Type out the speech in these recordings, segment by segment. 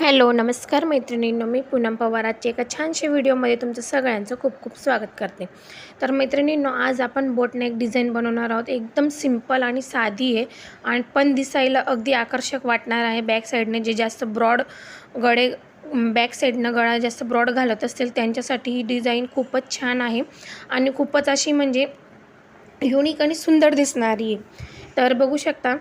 Hello नमस्कार मैत्रिणींनो मी पूनम पवार. आजच्या एका छानशा व्हिडिओमध्ये तुमचं सगळ्यांचं खूप खूप स्वागत करते. तर मैत्रिणींनो आज आपण बोटनेक डिझाईन बनवणार आहोत. एकदम सिंपल आणि साधी आहे. आणि पण दिसायला अगदी आकर्षक वाटणार आहे. बॅक साईडने जे जास्त ब्रॉड गळे बॅक साईडनं गळा जास्त ब्रॉड घालत असतील त्यांच्यासाठी ही डिझाईन खूपच छान आहे. आणि खूपच अशी म्हणजे युनिक आणि सुंदर दिसणारी आहे. तर बघू शकता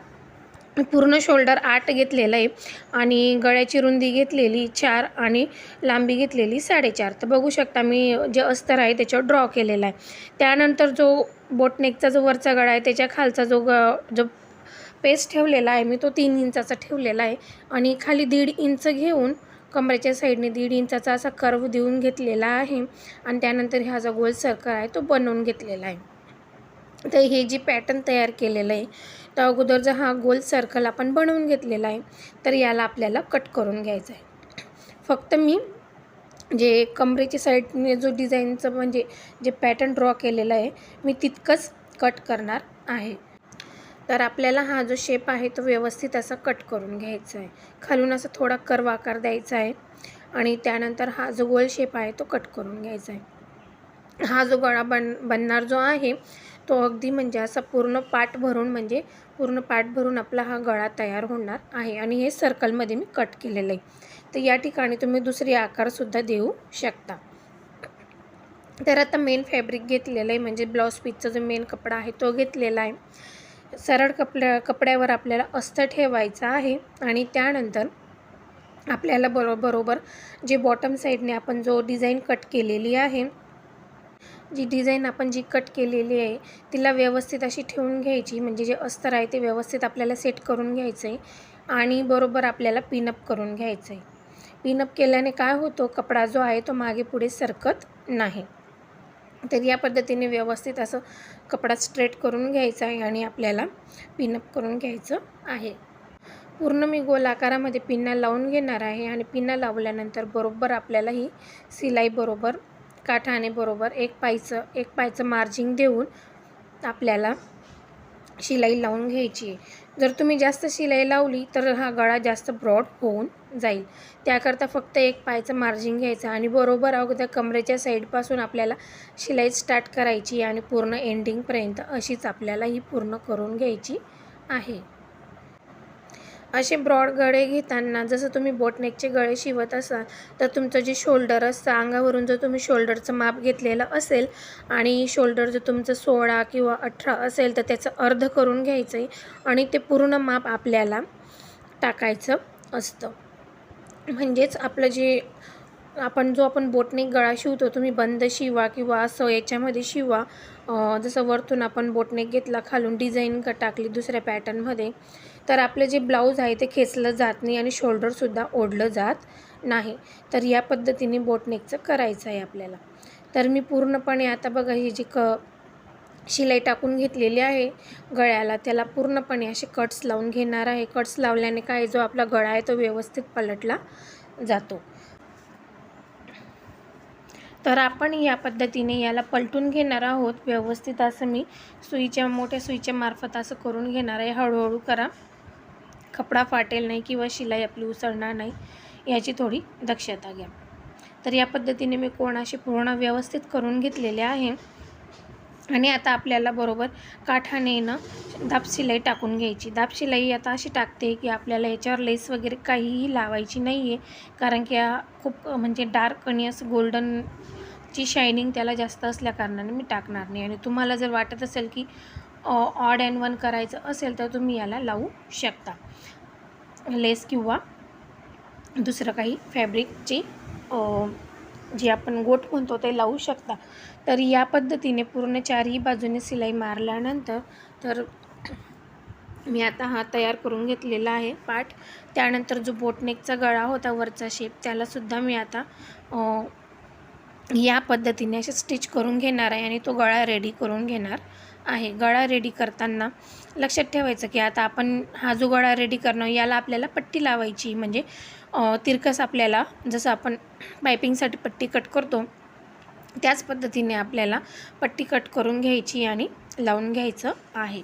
पूर्ण शोल्डर आठ घेतलेलं आहे आणि गळ्याची रुंदी घेतलेली चार आणि लांबी घेतलेली साडेचार. तर बघू शकता मी जे अस्तर आहे त्याच्यावर ड्रॉ केलेला आहे. त्यानंतर जो बोटनेकचा जो वरचा गळा आहे त्याच्या खालचा जो ग जो पेस्ट ठेवलेला आहे मी तो तीन इंचाचा ठेवलेला आहे. आणि खाली दीड इंच घेऊन कमरेच्या साईडने दीड इंचाचा असा कर्व देऊन घेतलेला आहे. आणि त्यानंतर हा जो गोल सर्कल आहे तो बनवून घेतलेला आहे. तर हे जी पॅटर्न तयार केलेलं आहे तर अगोदरचा हा गोल सर्कल आपण बनवून घेतलेला आहे तर याला आपल्याला कट करून घ्यायचं आहे. फक्त मी जे कमरेच्या साईडने जो डिझाईनचं म्हणजे जे पॅटर्न ड्रॉ केलेलं आहे मी तितकंच कट करणार आहे. तर आपल्याला हा जो शेप आहे तो व्यवस्थित असा कट करून घ्यायचा आहे. खालून असा थोडा कर्व आकार द्यायचा आहे आणि त्यानंतर हा जो गोल शेप आहे तो कट करून घ्यायचा आहे. हा जो गळा बन बनणार जो आहे तो अगदी म्हणजे असा पूर्ण पाठ भरून म्हणजे पूर्ण पाठ भरून आपला हा गळा तयार होणार आहे. आणि हे सर्कलमध्ये मी कट केलेलं आहे. तर या ठिकाणी तुम्ही दुसरी आकारसुद्धा देऊ शकता. तर आता मेन फॅब्रिक घेतलेलं आहे. म्हणजे ब्लाऊज पीसचा जो मेन कपडा आहे तो घेतलेला आहे. सरळ कपड्या कपड्यावर आपल्याला अस्तर ठेवायचं आहे. आणि त्यानंतर आपल्याला बरो बरोबर जे बॉटम साईडने आपण जो डिझाईन कट केलेली आहे जी डिझाईन आपण जी कट केलेली आहे तिला व्यवस्थित अशी ठेवून घ्यायची. म्हणजे जे अस्तर आहे ते व्यवस्थित आपल्याला सेट करून घ्यायचं आहे आणि बरोबर आपल्याला पिनअप करून घ्यायचं आहे पिनअप केल्याने काय होतो कपडा जो आहे तो मागे पुढे सरकत नाही. तर या पद्धतीने व्यवस्थित असं कपडा स्ट्रेट करून घ्यायचा आहे आणि आपल्याला पिनअप करून घ्यायचं आहे. पूर्ण मी गोल आकारामध्ये पिन्ना लावून घेणार आहे आणि पिन्ना लावल्यानंतर बरोबर आपल्याला ही सिलाई बरोबर काठाने बरोबर एक पायचं एक पायचं मार्जिंग देऊन आपल्याला शिलाई लावून घ्यायची आहे. जर तुम्ही जास्त शिलाई लावली तर हा गळा जास्त ब्रॉड होऊन जाईल. त्याकरता फक्त एक पायचं मार्जिंग घ्यायचं आणि बरोबर अगोदर कमरेच्या साईडपासून आपल्याला शिलाई स्टार्ट करायची आणि पूर्ण एंडिंगपर्यंत अशीच आपल्याला ही पूर्ण करून घ्यायची आहे. असे ब्रॉड गळे घेताना जसं तुम्ही बोटनेकचे गळे शिवत असाल तर तुमचं जे शोल्डर असतं अंगावरून जर तुम्ही शोल्डरचं माप घेतलेलं असेल आणि शोल्डर जर तुमचं सोळा किंवा अठरा असेल तर त्याचं अर्ध करून घ्यायचं आहे आणि ते पूर्ण माप आपल्याला टाकायचं असतं. म्हणजेच आपलं जे आपण जो आपण बोटनेक गळा शिवतो तुम्ही बंद शिवा किंवा असं याच्यामध्ये शिवा. जसं वरतून आपण बोटनेक घेतला खालून डिझाईन क टाकली दुसऱ्या पॅटर्नमध्ये तर आपलं जे ब्लाऊज आहे ते खेचलं जात नाही आणि शोल्डरसुद्धा ओढलं जात नाही. तर या पद्धतीने बोटनेकचं करायचं आहे आपल्याला. तर मी पूर्णपणे आता बघा ही जी क शिलाई टाकून घेतलेली आहे गळ्याला त्याला पूर्णपणे असे कट्स लावून घेणार आहे. कट्स लावल्याने काय जो आपला गळा आहे तो व्यवस्थित पलटला जातो. तर आपण या पद्धतीने याला पलटून घेणार आहोत. व्यवस्थित असं मी सुईच्या मोठ्या सुईच्या मार्फत असं करून घेणार आहे. हळूहळू करा. कपडा फाटेल नाही किंवा शिलाई आपली उसळणार नाही याची थोडी दक्षता घ्या. तर या पद्धतीने मी कोणाशी पूर्ण व्यवस्थित करून घेतलेले आहे. आणि आता आपल्याला बरोबर काठाने ना दाब शिलाई टाकून घ्यायची. दाब शिलाई आता अशी टाकते की आपल्याला याच्यावर लेस वगैरे काहीही लावायची नाही आहे कारण की खूप म्हणजे डार्क आणि असं ची शायनिंग त्याला जास्त असल्याकारणाने मी टाकणार नाही. आणि तुम्हाला जर वाटत असेल की ऑड अँड वन करायचं असेल तर तुम्ही याला लावू शकता. लेस किंवा दुसरं काही फॅब्रिकची जे आपण गोट म्हणतो ते लावू शकता. तर या पद्धतीने पूर्ण चारही बाजूने सिलाई मारल्यानंतर तर मी आता हा तयार करून घेतलेला आहे पाठ. त्यानंतर जो बोटनेकचा गळा होता वरचा शेप त्यालासुद्धा मी आता या पद्धतीने असे स्टिच करून घेणार आहे आणि तो गळा रेडी करून घेणार आहे. गळा रेडी करताना लक्षात ठेवायचं की आता आपण हा जो गळा रेडी करणं याला आपल्याला पट्टी लावायची. म्हणजे तिरकस आपल्याला जसं आपण पायपिंगसाठी पट्टी कट करतो त्याच पद्धतीने आपल्याला पट्टी कट करून घ्यायची आणि लावून घ्यायचं आहे.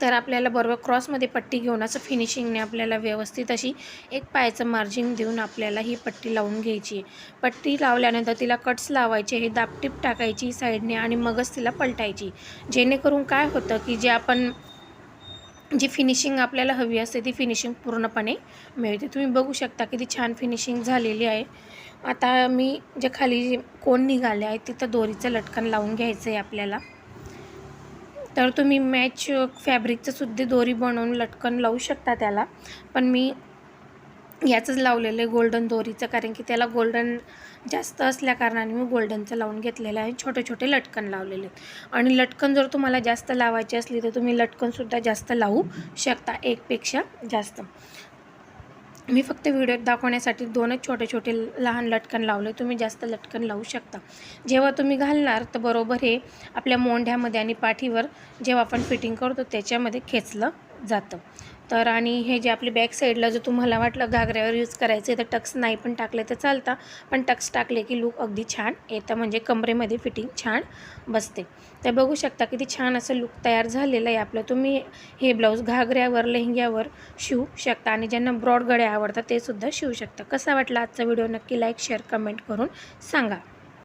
तर आपल्याला बरोबर क्रॉसमध्ये पट्टी घेऊन असं फिनिशिंगने आपल्याला व्यवस्थित अशी एक पायाचं मार्जिन देऊन आपल्याला ही पट्टी लावून घ्यायची आहे. पट्टी लावल्यानंतर तिला कट्स लावायचे हे दापटीप टाकायची साईडने आणि मगच तिला पलटायची. जेणेकरून काय होतं की जे आपण जी फिनिशिंग आपल्याला हवी असते ती फिनिशिंग पूर्णपणे मिळते. तुम्ही बघू शकता किती छान फिनिशिंग झालेली आहे. आता मी जे खाली कोण निघाले आहे तिथं दोरीचं लटकन लावून घ्यायचं आहे आपल्याला. तर तुम्ही मॅच फॅब्रिकचं सुद्धा दोरी बनवून लटकन लावू शकता त्याला. पण मी याचंच लावलेलं आहे गोल्डन दोरीचं कारण की त्याला गोल्डन जास्त असल्याकारणाने मी गोल्डनचं लावून घेतलेलं आहे. छोटे छोटे लटकन लावलेले आहेत. आणि लटकन जर तुम्हाला जास्त लावायची असली तर तुम्ही लटकनसुद्धा जास्त लावू शकता एकपेक्षा जास्त. मी फक्त व्हिडिओत दाखवण्यासाठी दोनच छोटे छोटे लहान लटकन लावले. तुम्ही जास्त लटकन लावू शकता. जेव्हा तुम्ही घालणार तर बरोबर हे आपल्या मोंढ्यामध्ये आणि पाठीवर जेव्हा आपण फिटिंग करतो त्याच्यामध्ये खेचलं जातं. तर आणि हे जे आपली बॅक साईडला जो तुम्हाला वाटलं घागऱ्यावर यूज करायचं आहे तर टक्स नाही पण टाकले तर चालतं. पण टक्स टाकले की लूक अगदी छान येतं म्हणजे कमरेमध्ये फिटिंग छान बसते. तर बघू शकता किती छान असं लूक तयार झालेलं आहे आपलं. तुम्ही हे ब्लाऊज घागऱ्यावर लेहंग्यावर शिवू शकता आणि ज्यांना ब्रॉड गड्या आवडतात ते सुद्धा शिवू शकता. कसा वाटला आजचा व्हिडिओ नक्की लाईक शेअर कमेंट करून सांगा.